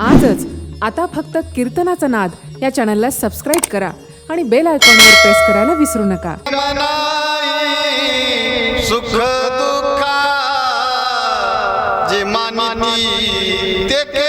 आजच आता फक्त कीर्तनाचा नाद या चॅनलला सबस्क्राईब करा आणि बेल आयकॉनवर प्रेस करायला विसरू नका. सुख दुःख जे मानिती ते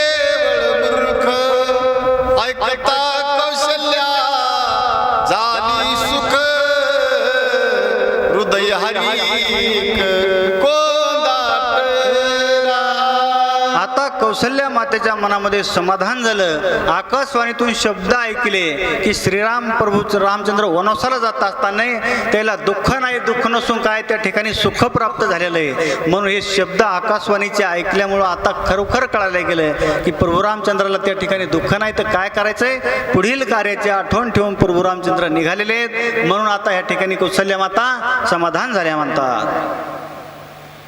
कौशल्या मातेच्या मनामध्ये समाधान झालं. आकाशवाणीतून शब्द ऐकले की श्रीराम प्रभू रामचंद्र वनवासाला जात असताना त्याला दुःख नाही दुःख नसून काय त्या ठिकाणी सुख प्राप्त झालेलं आहे. म्हणून हे शब्द आकाशवाणीचे ऐकल्यामुळं आता खरोखर कळायला गेलं की प्रभू रामचंद्राला त्या ठिकाणी दुःख नाही तर काय करायचंय? पुढील कार्याची आठवण ठेवून प्रभू रामचंद्र निघालेले आहेत. म्हणून आता या ठिकाणी कौशल्या माता समाधान झाल्या म्हणतात.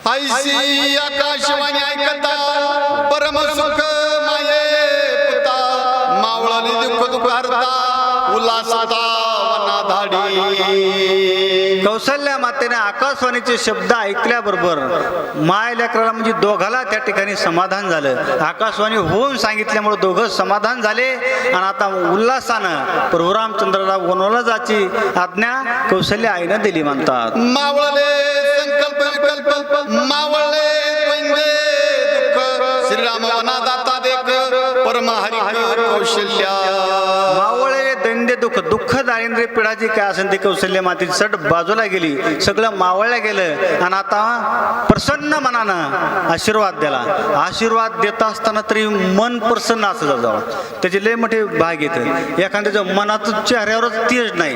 ऐसी आकाशवाणी ऐकता परम सुख माये पुता मावळाने दुःख दुःख हरता उल्हासता कौशल्या मातेने आकाशवाणीचे शब्द ऐकल्याबरोबर माय लेकराला म्हणजे दोघाला त्या ठिकाणी समाधान झालं. आकाशवाणी होऊन सांगितल्यामुळे दोघं समाधान झाले आणि आता उल्हासानं प्रभू रामचंद्राला वनवला जाची आज्ञा कौशल्या आईनं दिली म्हणतात. मावळले संकल्प मावळले दुःख श्रीराम वना दाता देख परमहरी कौशल्या. मावळे दैन्य दुःख दुःख दारिद्र्य पिढाची काय असेल ती कौशल्य माती सट बाजूला गेली. सगळं मावळल्या गेलं आणि आता प्रसन्न मनानं आशीर्वाद दिला आशीर्वाद देत असताना तरी मन प्रसन्न असं जावं त्याचे लय मोठे भाग येते एखाद्याच्या मनाचं चेहऱ्यावरच तेज नाही.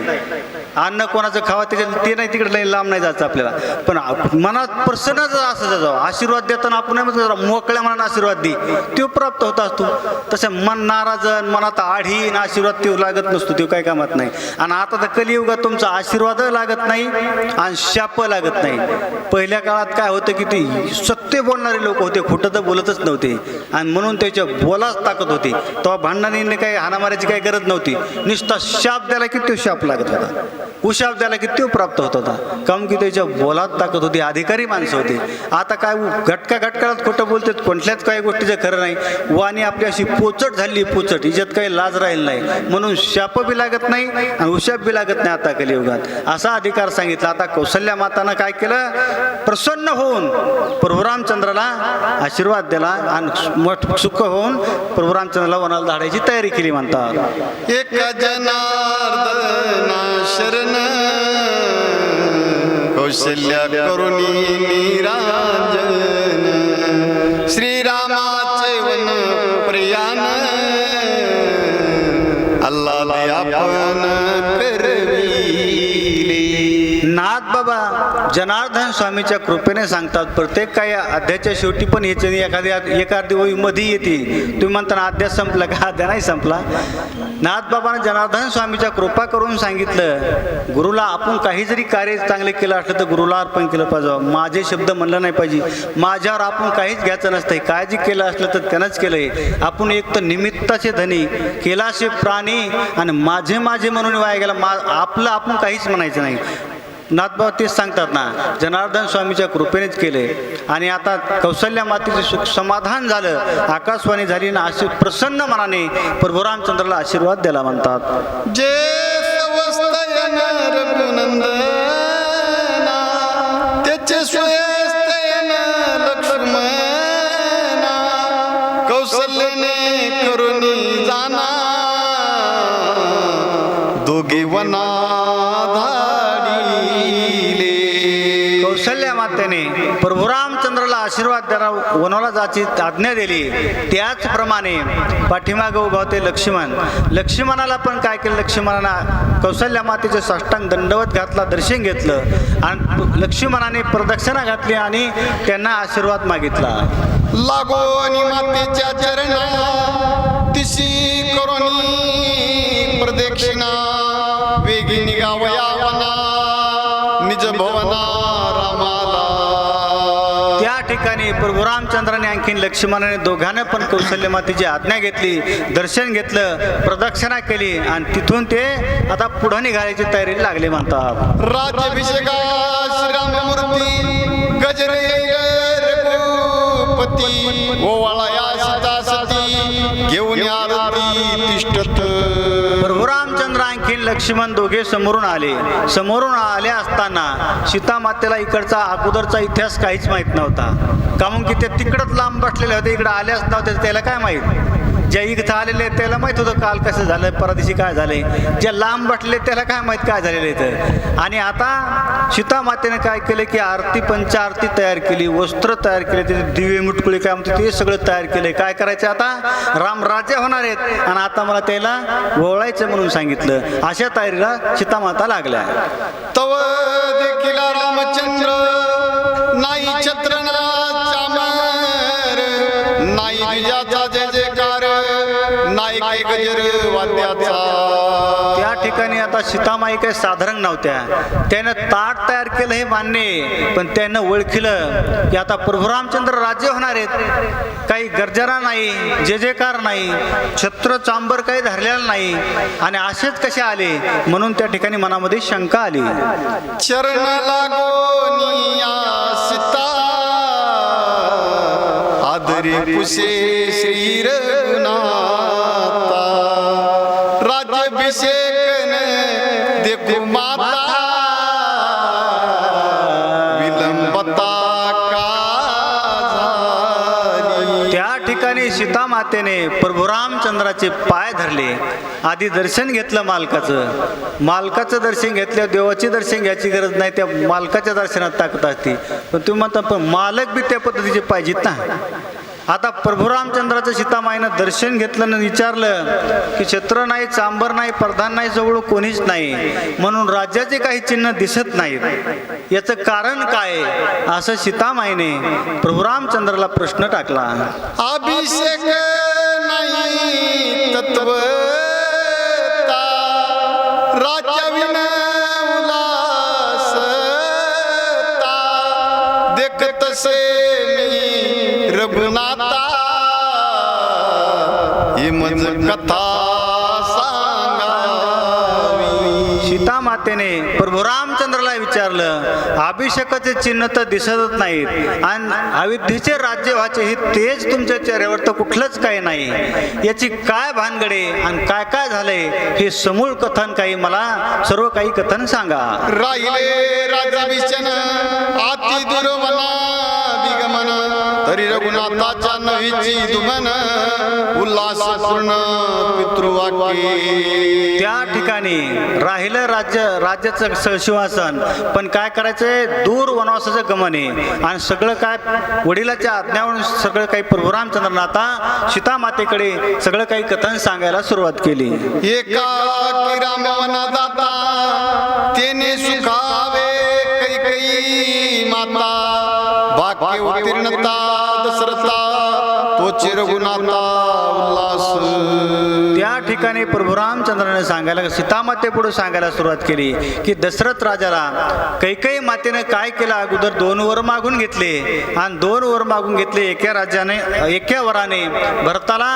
अन्न कोणाचं खावा त्याच्या ते नाही तिकडे लई लांब नाही जायचं आपल्याला. पण मनात प्रसन्नच असं जावं आशीर्वाद देताना आपण मोकळ्या मनानं आशीर्वाद दे. तो प्राप्त होत असतो. तसं मन नाराजन मनात आढी आशीर्वाद तो लागत नसतो तो काही कामात नाही. आणि आता तर कलियुगात तुमचा आशीर्वाद लागत नाही आणि शाप लागत नाही. पहिल्या काळात काय होतं की ते सत्य बोलणारे लोक होते खोटं तर बोलतच नव्हते. आणि म्हणून त्याच्या बोलाच ताकद होती. तेव्हा भांडणाने काही हाणामाराची काही गरज नव्हती. नुसता शाप द्यायला की तो शाप लागत होता? उशाप द्याला किती प्राप्त होत होता? काऊन की त्याच्या बोलात ताकद होती अधिकारी माणसं होती. आता काय घटका घटकाळात खोटं बोलतात कोणत्याच काही गोष्टीचं खरं नाही. वाणी आपली अशी पोचट झाली पोचट. हिच्यात काही लाज राहील नाही. म्हणून शाप बी लागत नाही आणि उशाप बी लागत नाही आता कलियुगात. असा अधिकार सांगितला. आता कौशल्या मातानं काय केलं? प्रसन्न होऊन प्रभुरामचंद्राला आशीर्वाद दिला आणि मठ सुख होऊन प्रभुरामचंद्राला वनाला धाडायची तयारी केली म्हणतात. एक जनार्दना चरण कौशल्या करुणी निराजन श्रीरामाचे वन प्रियान अल्ला आपण नाथ बाबा जनार्दन स्वामीच्या कृपेने सांगतात प्रत्येक काही अध्याच्या शेवटी पण याच्या एखाद्या एका ओळी मध्ये येते. तुम्ही म्हणता अध्या अध्याय संपला का? अध्याय नाही संपला. नाथ बाबाने जनार्दन स्वामीच्या कृपा करून सांगितलं गुरुला आपण काही जरी कार्य चांगले केलं असलं तर गुरुला अर्पण केलं पाहिजे. माझे शब्द म्हणलं नाही पाहिजे. माझ्यावर आपण काहीच घ्यायचं नसतंय. काय जे केलं असलं तर त्यानंच केलंय. आपण एक तर निमित्ताचे धनी केलाशे प्राणी आणि माझे माझे म्हणून वाया गेला. मा आपलं आपण काहीच म्हणायचं नाही. नाथभाव तेच सांगतात ना जनार्दन स्वामीच्या कृपेनेच केले. आणि आता कौशल्या मातेचे सुख समाधान झालं आकाशवाणी झाली ना अशी प्रसन्न मनाने प्रभू रामचंद्राला आशीर्वाद द्यायला म्हणतात. जे प्रभू रामचंद्राला आशीर्वाद द्यायला वनाला जाची आज्ञा दिली. त्याचप्रमाणे पाठीमागं उभा होते लक्ष्मण. लक्ष्मणाला पण काय केलं? लक्ष्मणाला कौशल्या मातेचे साष्टांग दंडवत घातला दर्शन घेतलं. आणि लक्ष्मणाने प्रदक्षिणा घातली आणि त्यांना आशीर्वाद मागितला. लागो आणि मातेच्या चरणा तिशी करोनी प्रदक्षिणा. वेगी निघावया प्रभू रामचंद्राने आणखीन लक्ष्मणाने दोघांना पण कौशल्य मातेची आज्ञा घेतली दर्शन घेतलं प्रदक्षिणा केली आणि तिथून ते आता पुढे निघाल्याची तयारी लागली म्हणतात. राज्याभिषेका श्रीराममूर्ती गजरे रघुपती ओवाळया सीता सती घेऊन आरती तिष्ठत. लक्ष्मण दोघे समोरून आले. समोरून आले असताना सीतामातेला इकडचा अगोदरचा इतिहास काहीच माहीत नव्हता. कामून की ते तिकडच लांब बसलेले होते इकडे आल्याच नव्हते त्याला काय माहीत? ज्या इथं आलेले आहेत त्याला माहीत होतं काल कसं झालं परदेशी काय झाले ज्या लांब बसले त्याला काय माहीत काय झालेलं इथं. आणि आता सीतामातेनं काय केलं की आरती पंचारती तयार केली वस्त्र तयार केले ते दिवे मुटकुळे काय म्हणते ते सगळं तयार केलंय. काय करायचं आता? राम होणार आहेत. आणि आता मला त्याला ओळायचं म्हणून सांगितलं. अशा तयारीला सीतामाता लागल्या. तव देखील रामचंद्र नाही छत्र नाही काय गजर वाद्याचा. त्या ठिकाणी आता सीतामाई काही साधारण नव्हत्या. त्यानं ताट तयार केलं हे मान्य. पण त्यानं ओळखलं की आता प्रभू रामचंद्र राज्य होणार आहेत. काही गर्जना नाही जे जयकार नाही छत्र चांबर काही धरलेला नाही. आणि असेच कसे आले? म्हणून त्या ठिकाणी मनामध्ये शंका आली. चरण लागोनिया सीता. आदरे पुसे श्री राज्याभिषेक देखो माता। विलंबता त्या ठिकाणी सीता मातेने प्रभू रामचंद्राचे पाय धरले. आधी दर्शन घेतलं मालकाचं. मालकाचं दर्शन घेतलं देवाचे दर्शन घ्यायची गरज नाही त्या मालकाच्या दर्शनात ताकद असते. पण तुम्ही म्हणता पण मालक बी त्या पद्धतीचे पाहिजेत ना? आता प्रभू रामचंद्राचं सीतामाईनं दर्शन घेतलं आणि विचारलं की क्षेत्र नाही चांबर नाही प्रधान नाही जवळ कोणीच नाही. म्हणून राज्याचे काही चिन्ह दिसत नाहीत. याचं कारण काय? असं सीतामाईने प्रभू रामचंद्राला प्रश्न टाकला. अभिषेक नाही तत्व राज्यविन देखत से कथा सांगावी. सीता मातेने प्रभू रामचंद्राला विचारलं अभिषेकाचे चिन्ह तर दिसतच नाहीत आणि अयोध्येचे राज्य व्हायचे हे तेच तुमच्या चेहऱ्यावर तर कुठलंच काही नाही. याची काय भानगडे आणि काय काय झालंय हे समूळ कथन काही मला सर्व काही कथन सांगा. राहिले दुर्मना बिगमन तरी रघुनाथाच्या नवीची दुमन उल्हास पूर्ण पितृवाक्ये त्या ठिकाणी राहिलं राज्य राज्याचं सहशिवासन पण काय करायचंय? दूर वनवासाचं गमन आहे. आणि सगळं काय वडिलाच्या आज्ञावरून सगळं काही प्रभू रामचंद्रनं आता सीता मातेकडे सगळं काही कथन सांगायला सुरुवात केली. एका तेने सुखावे कैकई माता. भाग्य उत्तीर्णता रघुनाथा उल्हास त्या ठिकाणी प्रभू रामचंद्राने सांगायला सीतामाते पुढे सांगायला सुरुवात केली की दशरथ राजाला कैकई मातेने काय केलं? अगोदर दोन वर मागून घेतले. आणि दोन वर मागून घेतले एका राज्याने एका वराने. भरताला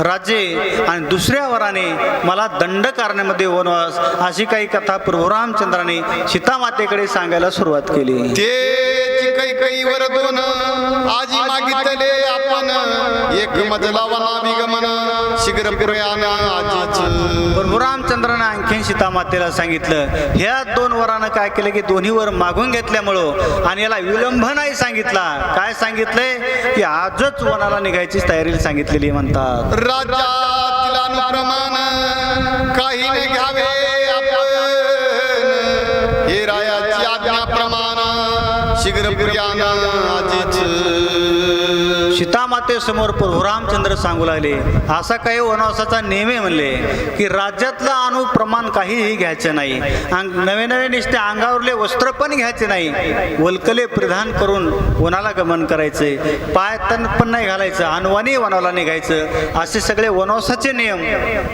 राजे आणि दुसऱ्या वराने मला दंड कारण्यामध्ये वनवास अशी काही कथा प्रभू रामचंद्राने सीतामातेकडे सांगायला सुरुवात केली. ते काही काही वर दोन आजी मागितले आपण एक मजला वना बिगमन शीघ्र प्रयाण आजीच. प्रभू रामचंद्राने आणखीन सीतामातेला सांगितलं ह्या दोन वरानं काय केलं की दोन्ही वर मागून घेतल्यामुळं आणि याला विलंब नाही सांगितला. काय सांगितलंय? की आजच वनाला निघायची तयारी सांगितलेली म्हणतात. अनुप्रमाण काही घ्यावे हे रायाची आज्ञाप्रमाण शीघ्र सीतामातेसमोर प्रभू रामचंद्र सांगू लागले. असा काही वनवासाचा नियम आहे म्हणले की राज्यातलं अणु प्रमाण काहीही घ्यायचं नाही. अंग- नवे नवे निष्ठे अंगावरले वस्त्र पण घ्यायचे नाही. वल्कले परिधान करून वनाला गमन करायचे. पाय तन पण नाही घालायचं. अनवानी वनाला निघायचं. असे सगळे वनवासाचे नियम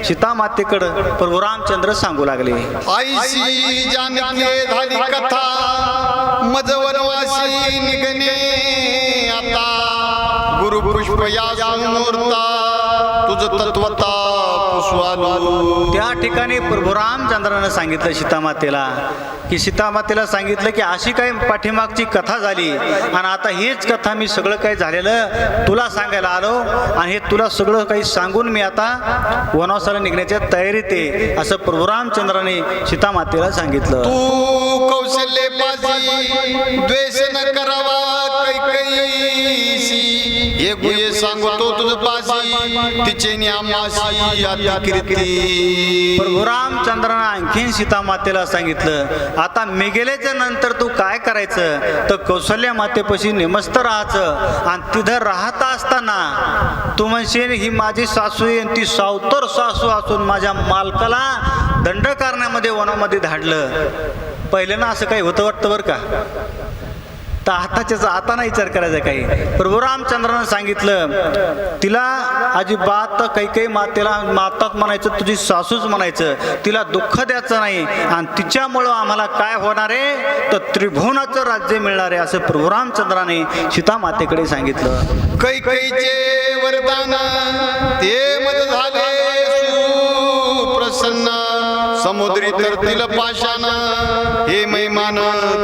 सीतामातेकडं प्रभू रामचंद्र सांगू लागले. आईशी जानकी झाली कथा मज वनवासी निघणे. गुरु पुष्प या समूर्ता तुझ तत्वता पुष्वालू त्या ठिकाणी प्रभू रामचंद्रानं सांगितलं सीतामातेला की सीतामातेला सांगितलं की अशी काही पाठीमागची कथा झाली आणि आता हीच कथा मी सगळं काही झालेलं तुला सांगायला आलो आणि हे तुला सगळं काही सांगून मी आता वनवासाला निघण्याच्या तयारीत आहे असं प्रभू रामचंद्राने सीतामातेला सांगितलं. तू कौशल्य द्वेष न कैकईशी हे गुहे सांगतो तुझ पाशी तिचे न्यामाशी अतिकृती प्रभू रामचंद्रानं आणखीन सीता मातेला सांगितलं आता मी गेल्याच्यानंतर तू काय करायचं? तर कौशल्या मातेपाशी निमस्त राहायचं आणि तिथं राहता असताना तू म्हणशील ही माझी सासू आहे ती सावतर सासू असून माझ्या मालकाला दंड करण्यामध्ये वनामध्ये धाडलं. पहिल्यांदा असं काही होतं वाटतं बरं का? तर आताच्याचा आता नाही विचार करायचा काही. प्रभू रामचंद्रानं सांगितलं तिला अजिबात काही काही मातेला मातात म्हणायचं तुझी सासूच म्हणायचं तिला दुःख द्यायचं नाही आणि तिच्यामुळं आम्हाला काय होणार आहे? तर त्रिभुवनाचं राज्य मिळणार आहे असं प्रभू रामचंद्राने सीता मातेकडे सांगितलं. कैकईचे वरदान ते मज झाले प्रसन्न समुद्री तर तिला पाशाना हे मैमान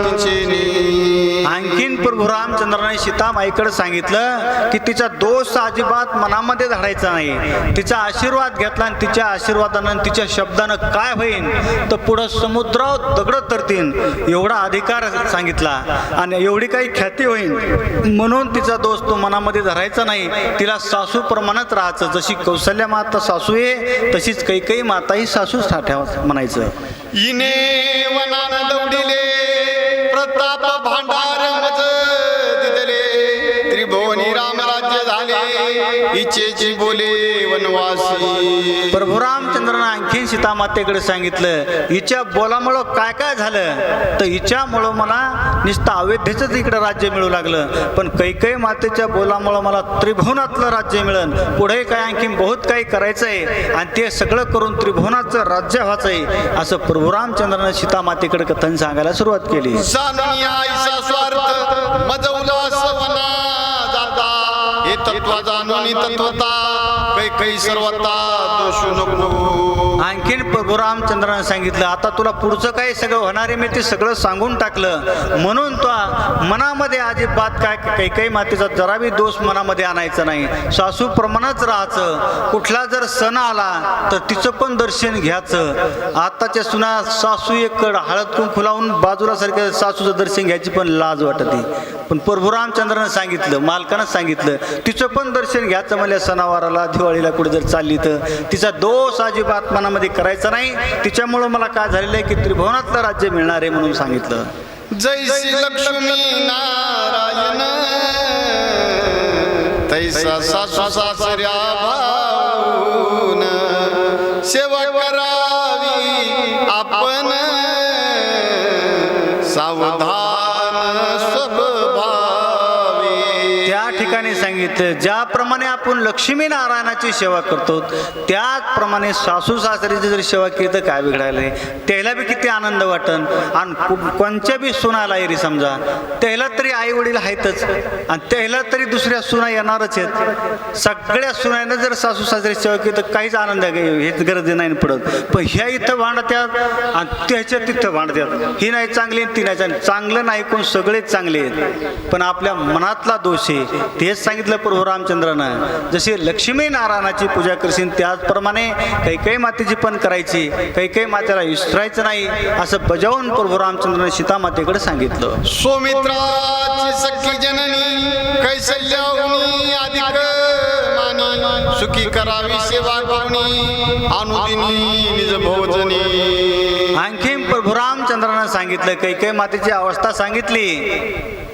तुझे नी. आणखीन प्रभू रामचंद्राने सीतामाईकडे सांगितलं की तिचा दोष अजिबात मनामध्ये धाडायचा नाही. तिचा आशीर्वाद घेतला आणि तिच्या आशीर्वादानं तिच्या शब्दानं काय होईल तर पुढं समुद्रावर दगड तरतील एवढा अधिकार सांगितला. आणि एवढी काही ख्याती होईल म्हणून तिचा दोष तो मनामध्ये धरायचा नाही. तिला सासू प्रमाणात राहायचं. जशी कौशल्या माता सासू आहे तशीच कैकई माता ही सासू ठेवा म्हणायचं. इने दौडिले प्रताप भांडार झाले इच्छेची बोले वनवासी. प्रभू रामचंद्रानं आणखीन सीतामातेकडे सांगितलं हिच्या बोलामुळं काय काय झालं? तर हिच्यामुळं मला नुसतं अवैध्यच इकडं राज्य मिळू लागलं. पण कैकई मातेच्या बोलामुळं मला त्रिभुवनातलं राज्य मिळेल पुढे काय आणखीन बहुत काही करायचं आहे आणि ते सगळं करून त्रिभुवनाचं राज्य व्हायचं आहे असं प्रभू रामचंद्रानं सीतामातेकडे कथन सांगायला सुरुवात केली. तत्व तत्वता काही काही सर्वता दोषू नको. आणखीन प्रभू रामचंद्रानं सांगितलं आता तुला पुढचं काय सगळं होणारे मी ते सगळं सांगून टाकलं. म्हणून तो मनामध्ये अजिबात काय काही काही मातेचा जराबी दोष मनामध्ये आणायचा नाही. सासू प्रमाणच राहायचं. कुठला जर सण आला तर तिचं पण दर्शन घ्यायचं. आताच्या सुना सासू एक हळद कुंकू लावून बाजूला सारखं सासूचं दर्शन घ्यायची पण लाज वाटते. पण परभुरामचंद्रानं सांगितलं मालकानं सांगितलं तिचं पण दर्शन घ्यायचं म्हणजे सणावाराला दिवाळीला कुठे जर चालली तर. तिचा दोष अजिबात मनामध्ये करायचा नाही. तिच्यामुळं मला काय झालेलं आहे की त्रिभुवनातलं राज्य मिळणार आहे म्हणून सांगितलं. जैसी लक्ष्मी नारायण. तैसा सासू सासऱ्या भाऊन. सेवा सांगितलं ज्याप्रमाणे आपण लक्ष्मी नारायणाची सेवा करतो त्याचप्रमाणे सासू सासरीची जर सेवा केली तर काय बिघडायला त्याला बी किती आनंद वाटन. आणि कोणत्या कोणच्या बी सुनाला येरी समजा. त्याला तरी आई वडील आहेतच. आणि त्याला तरी दुसऱ्या सुना येणारच आहेत. सगळ्या सुनानं जर सासू सासरी सेवा केली तर काहीच आनंद हेच गरज नाही पडत. पण ह्या इथं भांडत्यात आणि त्याच्या तिथं भांडत्यात ही नाही चांगली ती नाही चांगली. चांगलं नाही कोण सगळेच चांगले आहेत. पण आपल्या मनातला दोष आहे. तेच सांगितलं प्रभू रामचंद्रानं. जशी लक्ष्मी नारायणाची पूजा करशील त्याचप्रमाणे काही काही मातेची पण करायची. काही काही मातेला विसरायचं नाही असं बजावून प्रभू रामचंद्राने सीता मातेकडे सांगितलं. सोमित्राची सखी जननी कैसल्याहुनी अधिक सुखी करावी सेवा पावनी अनुदिनी निज भोजनी. आणखीन प्रभू रामचंद्रानं सांगितलं काही काही मातेची अवस्था सांगितली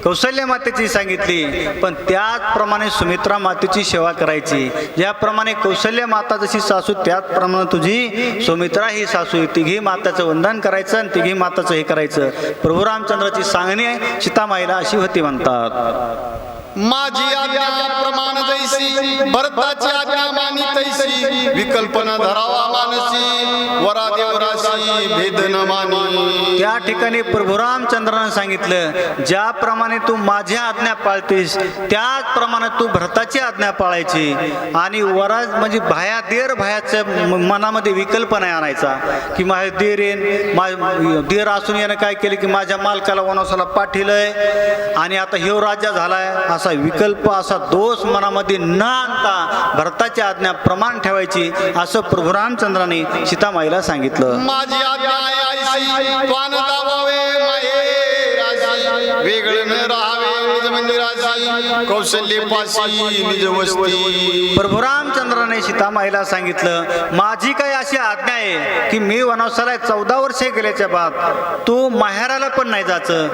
कौशल्य मातेची सांगितली पण त्याचप्रमाणे सुमित्रा मातेची सेवा करायची. ज्याप्रमाणे कौशल्य माता जशी सासू त्याचप्रमाणे तुझी सुमित्रा ही सासू. तिघी माताचं वंदन करायचं आणि तिघी माताचं हे करायचं. प्रभू रामचंद्राची सांगणी सीतामाईला अशी होती म्हणतात. माझी आज्ञा प्रमाण जैसी भरताची आज्ञा मानी तैसी विकल्पना धरावा मानसी वरा देवराशी भेद न मानी. त्या ठिकाणी प्रभू रामचंद्रानं सांगितलं ज्याप्रमाणे तू माझी आज्ञा पाळतेस त्याचप्रमाणे तू भरताची आज्ञा पाळायची. आणि वरा म्हणजे भाया देर भायाचं म- मनामध्ये विकल्प नाही आणायचा. की माझे देर येईन मा देर असून यानं काय केलं की माझ्या मालकाला वनवासाला पाठिलंय. आणि आता ह्यो राजा झालाय असं विकल्प असा दोष मनामध्ये न आणता भरताची आज्ञा प्रमाण ठेवायची असं प्रभू रामचंद्राने सीतामाईला सांगितलं. माझी प्रभू रामचंद्राने सीतामाईला सांगितलं माझी काही अशी आज्ञा आहे की मी वनवासाला चौदा वर्षे गेल्याच्या बाद तू माहेराला पण नाही जायचं?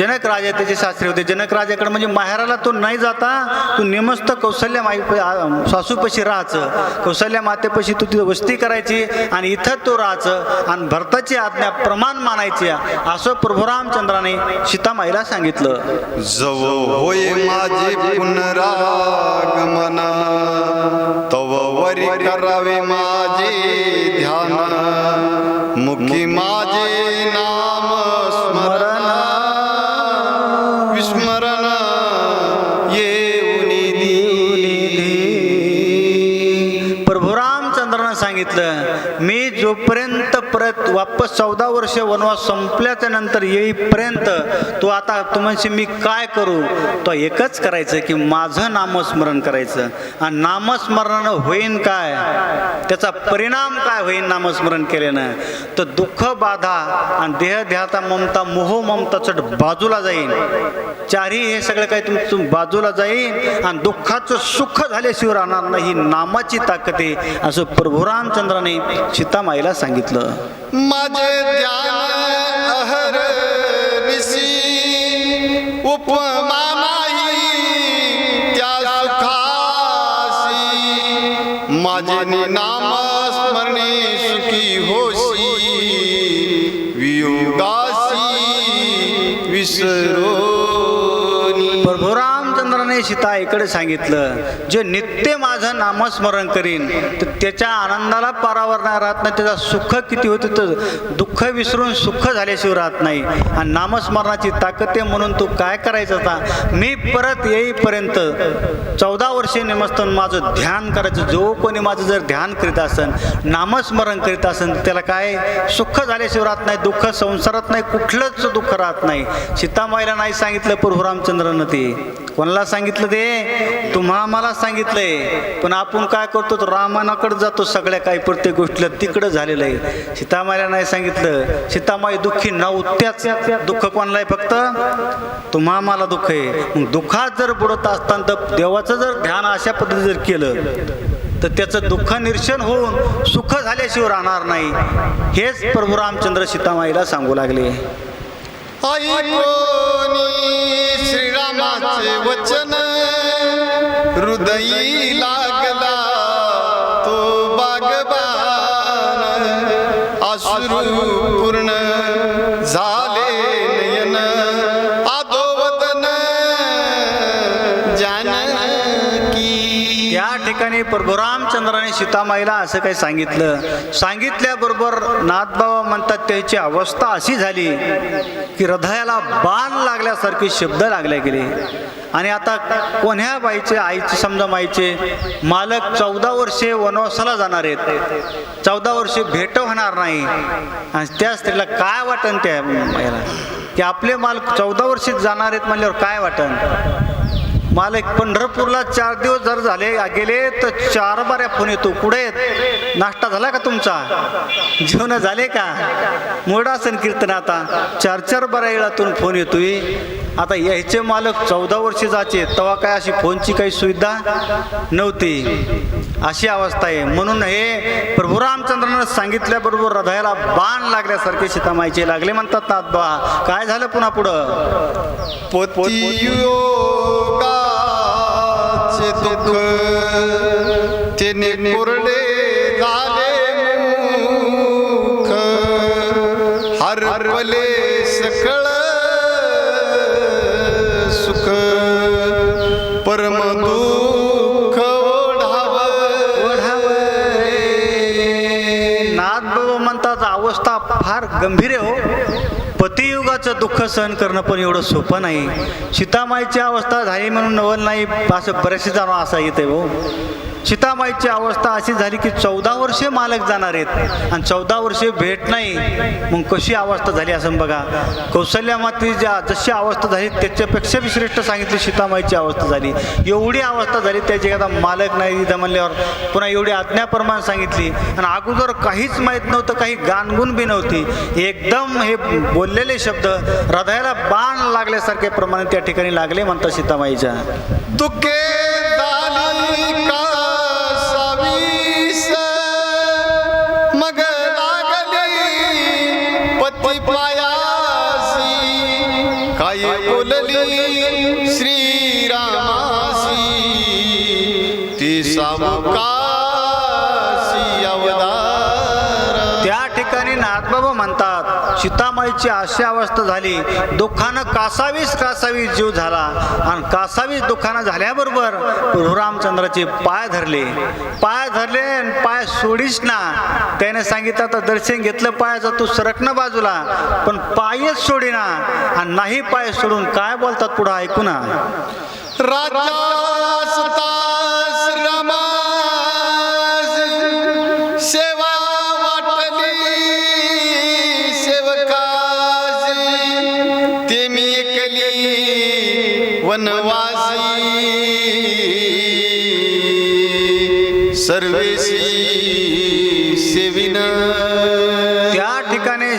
जनक राजा त्याचे सासरे होते. जनक राजाकडे म्हणजे माहेराला तो नाही जाता तू नेमस्त कौशल्य माई सासूपाशी राहायचं. कौशल्या मातेपाशी तू तिथं वस्ती करायची आणि इथं तो राहायचं आणि भरताची आज्ञा प्रमाण मानायची. असं प्रभू रामचंद्राने सीतामाईला सांगितलं. जव होय माझे पुनरागमन तव वरी करावे माझे ध्यान. परत वापस चौदा वर्ष वनवास संपल्याच्या नंतर येईपर्यंत तो आता तुमची मी काय करू? तो एकच करायचं की माझं नामस्मरण करायचं. आणि नामस्मरणानं होईन काय? त्याचा परिणाम काय होईन नामस्मरण केल्यानं? तर दुःख बाधा आणि देह देहाचा ममता मोह ममता चढ बाजूला जाईन. चारही हे सगळं काही तुम बाजूला जाईन आणि दुःखाचं सुख झाल्याशिवाय राहणार नाही. ही नामाची ताकद आहे. असं प्रभू रामचंद्राने सीतामाईला सांगितलं. माझ ध्यान माझे सुखी होशी। वियोगासी विसरोनी रामचंद्राने सीता इकडे सांगितलं जे नित्य माझं नामस्मरण करीन तर त्याच्या आनंदाला पारावर नाही राहत नाही त्याचा सुख किती होतं तर दुःख विसरून सुख झाल्याशिवाय राहत नाही. आणि नामस्मरणाची ताकद आहे म्हणून तू काय करायचं आता? मी परत येईपर्यंत चौदा वर्षे निमस्तन माझं ध्यान करायचं. जो कोणी माझं जर ध्यान करीत असन नामस्मरण करीत असन त्याला काय? सुख झाल्याशिवाय राहत नाही दुःख संसारात नाही कुठलंच दुःख राहत नाही. सीतामाईला नाही सांगितलं प्रभू रामचंद्रनं ते. कोणाला सांगितलं? ते? तुम्हा मला सांगितलंय. पण आपण काय करतो रामानाकडे जातो सगळ्या काही प्रत्येक गोष्टीला. तिकडं झालेलं आहे. सीतामाईला नाही सांगितलं. सीतामाई दुःखी नव्हत्याच दुःख कोणाला आहे फक्त तुम्हा मला दुःख आहे. मग दुःखात जर बुडत असताना तर देवाचं जर ध्यान अशा पद्धतीने जर केलं तर त्याचं दुःख निरसन होऊन सुख झाल्याशिवाय राहणार नाही. हेच प्रभू रामचंद्र सीतामाईला सांगू लागले. श्रीरामाचे वचन हृदयी लागला तो बागबान. अश्रू पूर्ण झाले नयन. आदोवदन जानकी. या ठिकाणी प्रभू रामचंद्राने सीतामाईला असं काही सांगितलं. सांगितल्याबरोबर नाथबाबा म्हणतात त्याची अवस्था अशी झाली की हृदयाला बाण लागल्यासारखे शब्द लागले गेले. आणि आता कोण्या बाईचे आईचे समजा माईचे मालक चौदा वर्षे वनवासाला जाणार आहेत. चौदा वर्षे भेट होणार नाही. आणि त्या स्त्रीला काय वाटन त्या बाईला? की आपले मालक चौदा वर्षे जाणार आहेत म्हणल्यावर काय वाटन? मालक पंढरपूरला चार दिवस जर झाले गेले तर चार बाऱ्या फोन येतो. कुठे आहेत? नाश्ता झाला का तुमचा? जेवण झाले का? मोडा कीर्तन आता. चार चार बऱ्या वेळातून फोन येतोय. आता यायचे मालक चौदा वर्षे जायचे तेव्हा काय अशी फोनची काही सुविधा नव्हती. अशी अवस्था आहे. म्हणून हे प्रभू रामचंद्रानं सांगितल्याबरोबर हृदयाला बाण लागल्यासारखे सीतामाईचे लागले म्हणतात ना बा. काय झालं पुन्हा पुढं? पोत पोत ते कोरडे गंभीर आहे हो. पतियुगाचं दुःख सहन करणं पण एवढं सोपं नाही. सीतामाईची अवस्था झाली म्हणून नवल नाही असं बरेचसे जाणं असं येते हो. सीतामाईची अवस्था अशी झाली की चौदा वर्षे मालक जाणार आहेत आणि चौदा वर्षे भेट नाही. मग कशी अवस्था झाली असं बघा. कौशल्यामाती ज्या जशी अवस्था झाली त्याच्यापेक्षा बी श्रेष्ठ सांगितली सीतामाईची अवस्था झाली. एवढी अवस्था झाली त्याची एखादा मालक नाही इथं म्हणल्यावर पुन्हा एवढी आज्ञाप्रमाण सांगितली. आणि अगोदर काहीच माहीत नव्हतं काही गाणगुण बी नव्हती. एकदम हे बोललेले शब्द हृदयाला बाण लागल्यासारखे प्रमाणे त्या ठिकाणी लागले म्हणतात सीतामाईच्या. दुःखे अवतार. त्या ठिकाणी नाथबाबा म्हणतात सीतामाईची अशी अवस्था झाली दुःखानं कासावीस कासावीस जीव झाला आणि कासावीस दुःखानं झाल्याबरोबर प्रभू रामचंद्राचे पाय धरले. पाय धरले आणि पाय सोडीस ना. त्याने सांगितलं आता दर्शन घेतलं पायाचं तू सरकणं बाजूला पण पायच सोडीना आणि नाही पाय सोडून काय बोलतात पुढं ऐकू ना. राजास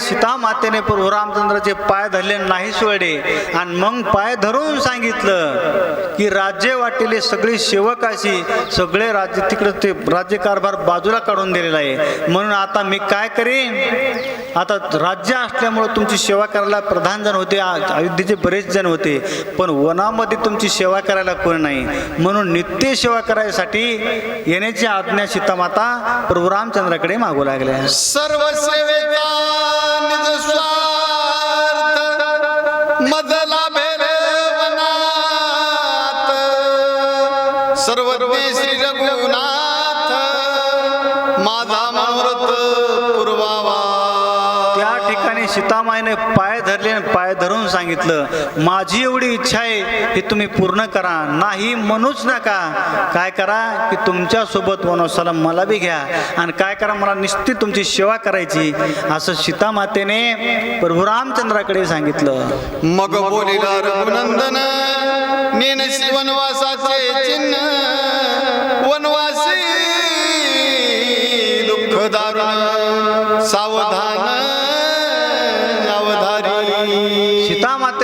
सीता मातेने प्रभू रामचंद्राचे पाय धरले नाही सोडे आणि मग पाय धरून सांगितलं की राज्य वाटेले सगळे सेवक अशी सगळे राज्य तिकडे ते राज्यकारभार बाजूला काढून दिलेला आहे. म्हणून आता मी काय करीन? आता राज्य असल्यामुळं तुमची सेवा करायला प्रधान जण होते आ- अयोध्येचे बरेच जण होते पण वनामध्ये तुमची सेवा करायला कोण नाही. म्हणून नित्य सेवा करायसाठी येण्याची आज्ञा सीतामाता प्रभू रामचंद्राकडे मागू लागल्या. सर्व सेवेचा माझा ठिकाणी सीतामाईने पाय धरले आणि पाय धरून सांगितलं माझी एवढी इच्छा आहे की तुम्ही पूर्ण करा नाही म्हणूच नका. काय करा की तुमच्यासोबत वनवासाला मला बी घ्या. आणि काय करा मला निश्चित तुमची सेवा करायची. असं सीतामातेने प्रभू रामचंद्राकडे सांगितलं. मग बोलिला रघुनंदन वनवासाचे चिन्ह वनवासी दुःख दारुण सावधान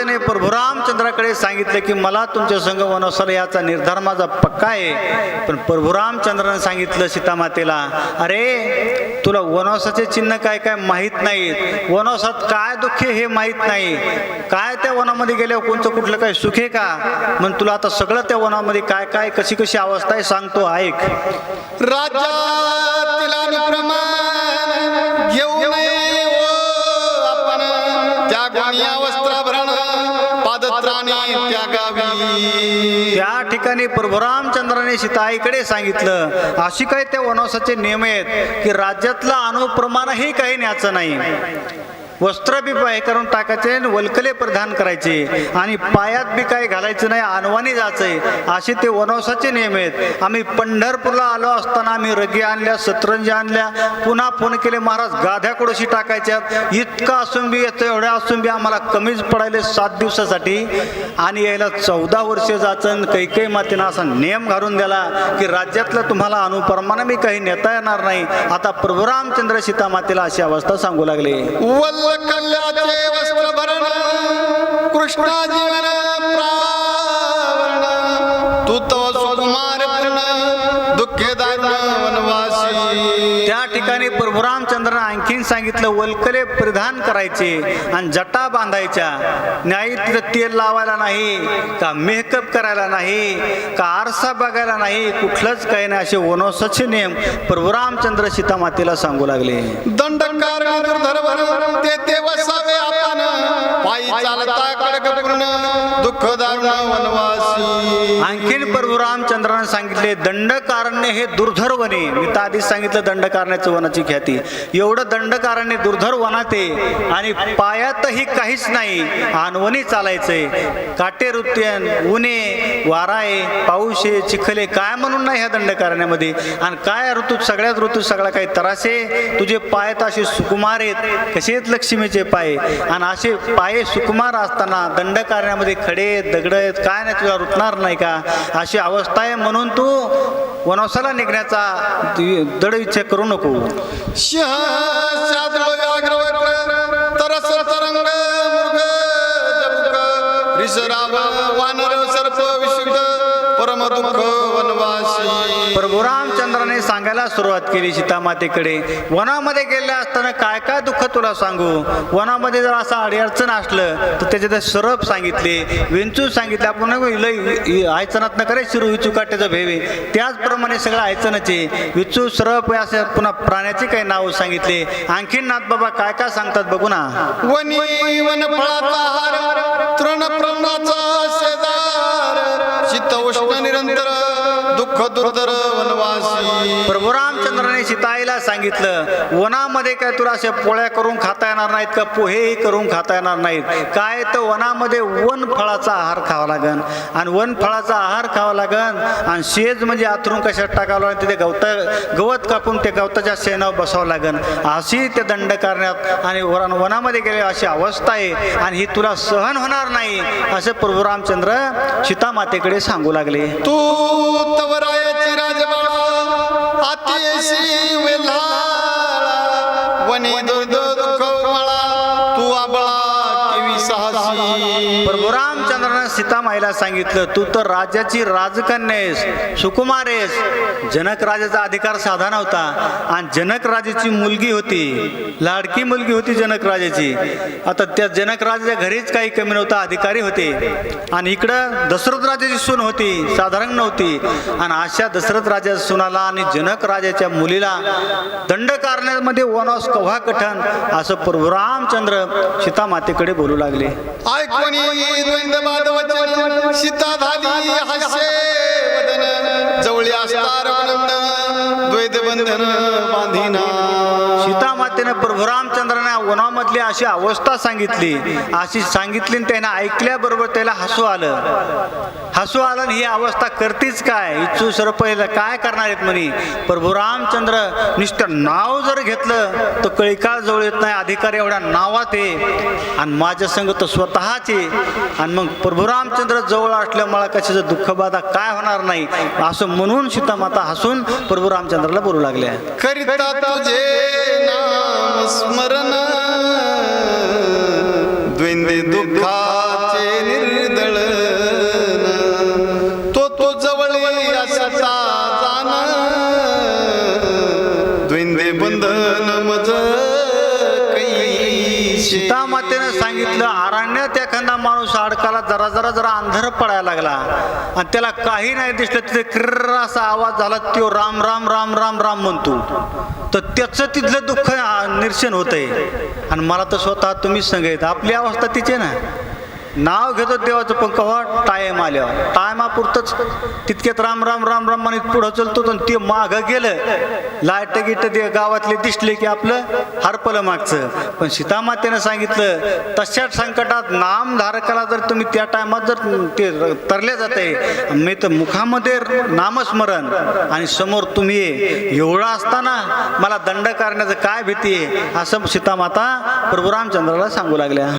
सीतामातेने प्रभू रामचंद्राकडे सांगितलं की मला तुमच्या संघ वनवासाला याचा निर्धार माझा पक्का आहे. पण प्रभू रामचंद्राने सांगितलं सीतामातेला अरे तुला वनवासाचे चिन्ह काय काय माहीत नाहीत? वनवासात काय दुःख हे माहीत नाही. काय त्या वनामध्ये गेल्यावर कोणतं कुठलं काय सुख आहे का? मग तुला आता सगळं त्या वनामध्ये काय काय कशी कशी अवस्था आहे सांगतो ऐक. राजा ठिकाणी परभुरामचंद्राने सीताईकडे सांगितलं. अशी काही त्या वनवासाचे नियम आहेत की राज्यातलं अनुप्रमाणही काही न्यायचं नाही. वस्त्र बी हे करून टाकायचे आणि वल्कले करायचे. आणि पायात बी काही घालायचं नाही अनवानी जायचंय. असे ते वनवासाचे नियम आहेत. आम्ही पंढरपूरला आलो असताना आम्ही रगी आणल्या सतरंजी आणल्या. पुन्हा फोन केले महाराज गाध्या कुडशी टाकायच्या इतका असून बी येतं एवढ्या असून बी आम्हाला कमीच पडायले सात दिवसासाठी. आणि यायला चौदा वर्ष जायचं काही काही मातीनं असा नियम घालून दिला की राज्यातल्या तुम्हाला अनुपरमानं बी काही नेता येणार नाही. आता प्रभू रामचंद्र सीता मातेला अशी अवस्था सांगू लागले. कल्याचे वस्त्र भरण कृष्णा ठिकाणी प्रभू रामचंद्रानं आणखीन सांगितलं वल्कले परिधान करायचे आणि जटा बांधायच्या. न्यायी तिथं तेल लावायला नाही का मेकअप करायला नाही का आरसा बघायला नाही कुठलंच काही नाही असे वनोसचे नियम प्रभू रामचंद्र सांगू लागले. दंडकार ते ते वसावे आपण पायी चालता नरकपूर्ण वनवासी. आणखीन प्रभू रामचंद्रानं सांगितले दंडकारण्य हे दुर्धर वने. मी तर आधीच सांगितलं दंडकारण्याचं वनाची ख्याती. एवढं दंडकारण्य दुर्धर वनाते आणि पायातही काहीच नाही. अनवणी चालायचंय. काटे रुत्यन उन्हे वाराय आहे पाऊस आहे चिखले काय म्हणून नाही ह्या दंडकारण्यामध्ये? आणि काय ऋतूत सगळ्याच ऋतूत सगळा काही त्रासे? तुझे पाय तर असे सुकुमार आहेत. कसे आहेत लक्ष्मीचे पाय? आणि असे पाय सुकुमार असताना दंडकारण्यामध्ये खडे दगड आहेत काय नाही तुला रुतणार नाही का? अशी अवस्था आहे म्हणून तू वनवासाला निघण्याचा दृढ इच्छा करू नको. सिंह शाद्र सांगायला सुरुवात केली सीतामातेकडे. वनामध्ये गेले असताना काय काय दुःख तुला सांगू? वनामध्ये जर असं अडीअडचण असलं तर त्याचे सरप सांगितले विंचू सांगितले आपण लय आयचनात न करे शिरू विचू काट्याचं भेवे. त्याचप्रमाणे सगळं आयचनाचे विचू सरप असे पुन्हा प्राण्याचे काही नाव सांगितले. आणखीन नाथ बाबा काय काय सांगतात बघू ना. वनी वन तृण शेजार शीत उष्ण निरंतर दुःख दुर्धर वनवासी. प्रभू रामचंद्राने सीताईला सांगितलं वनामध्ये काय तुला अशा पोळ्या करून खाता येणार नाहीत का? पोहेही करून खाता येणार नाहीत. काय तर वनामध्ये वन फळाचा आहार खावा लागन. आणि वन फळाचा आहार खावा लागन आणि शेज म्हणजे आथरून कशात टाकावं लागेल तिथे गवत गवत कापून त्या गवताच्या शेणावर बसावं लागन. अशी ते दंड करण्यात आणि वन वनामध्ये गेले अशी अवस्था आहे. आणि ही तुला सहन होणार नाही असं प्रभू रामचंद्र सीतामातेकडे सांगू लागले. तू করায় চিরাজ বাবা আতি এসি व्हायला सांगितलं तू तर राज्याची राजकन्या आहेस सुकुमार आहेस. जनक राजाचा अधिकार साधा नव्हता. आणि जनक राजाची मुलगी होती लाडकी मुलगी होती जनक राजाची. आता त्या जनक राजाच्या घरीच काही कमी नव्हता अधिकारी होते. आणि इकडं दशरथ राजाची सून होती साधारण नव्हती. आणि अशा दशरथ राजाच्या सुनाला आणि जनक राजाच्या मुलीला दंड करण्यामध्ये वनवास कव्हा कठण असं प्रभू रामचंद्र सीतामातेकडे बोलू लागले. सीता झाली हास्य वदन जवळी असतार द्वैत बंधन बांधिना. सीतामातेनं प्रभू रामचंद्राने वनामधली अशी अवस्था सांगितली. अशी सांगितली आणि ऐकल्याबरोबर त्याला हसू आलं. हसू आलं आणि ही अवस्था करतीच काय? इच्छू सरपईला काय करणार आहेत म्हणे? प्रभू रामचंद्र नुसतं नाव जर घेतलं तर कळिकाळ जवळ येत नाही. अधिकारी एवढ्या नावात आहे. आणि माझ्या संग तर स्वतःचे आणि मग प्रभू रामचंद्र जवळ असल्यामुळे कशाचं दुःखबाधा काय होणार नाही? असं म्हणून सीतामाता हसून प्रभू रामचंद्राला बोलू लागल्या. करिता तुझे नाम स्मरण। द्वंद्वे दुःखाचे निर्दळ। तो तो जवळ असा जाण। द्वंद्वे बंधन मज सीता मातेनं सांगितलं आरण्यात एखादा माणूस अडकाला जरा जरा जरा अंधार पडायला लागला. आणि त्याला काही नाही दिसलं तिथे क्रिर असा आवाज झाला तो राम राम राम राम राम म्हणतो. तर त्याचं तिथलं दुःख निरसन होतंय. आणि मला तर स्वतः तुम्हीच सांगायचं आपली अवस्था तिचे ना. नाव घेतो देवाचं पण कवा टायम आल्यावर? टायमापुरतंच तितक्यात राम राम राम राम म्हणत पुढं चलतो तर ते मागं गेलं. लाइट गिट ते गावातले दिसले की आपलं हरपलं मागचं. पण सीतामातेनं सांगितलं तशाच संकटात नामधारकाला जर तुम्ही त्या टायमात जर ते तरले जाते मी तर मुखामध्ये नामस्मरण आणि समोर तुम्ही एवढा एवढं असताना मला दंड करण्याचं काय भीती आहे? असं सीतामाता प्रभू रामचंद्राला सांगू लागल्या.